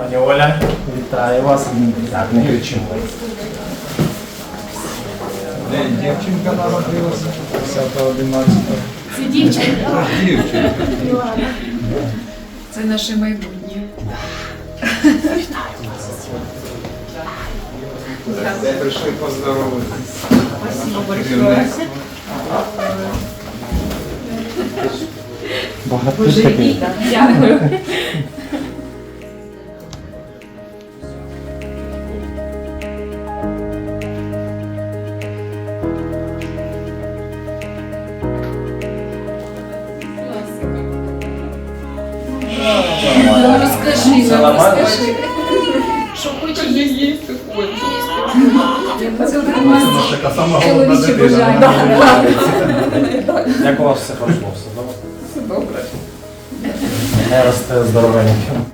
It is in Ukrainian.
Пані Оля, вітаю вас. Так, не. Дівчинка народилася 10-11. Це дівчинка. Дівчинка. Це наше майбутнє. Де прийшли поздоровитися. Спасибо большое. Багато. Дякую. Ну, розкажи, розкажи. Що хочеш їсти, хочеш. Це Така сама головна дитина. Як у вас все пройшло? Все добре? Все добре. Не росте здоровеньким.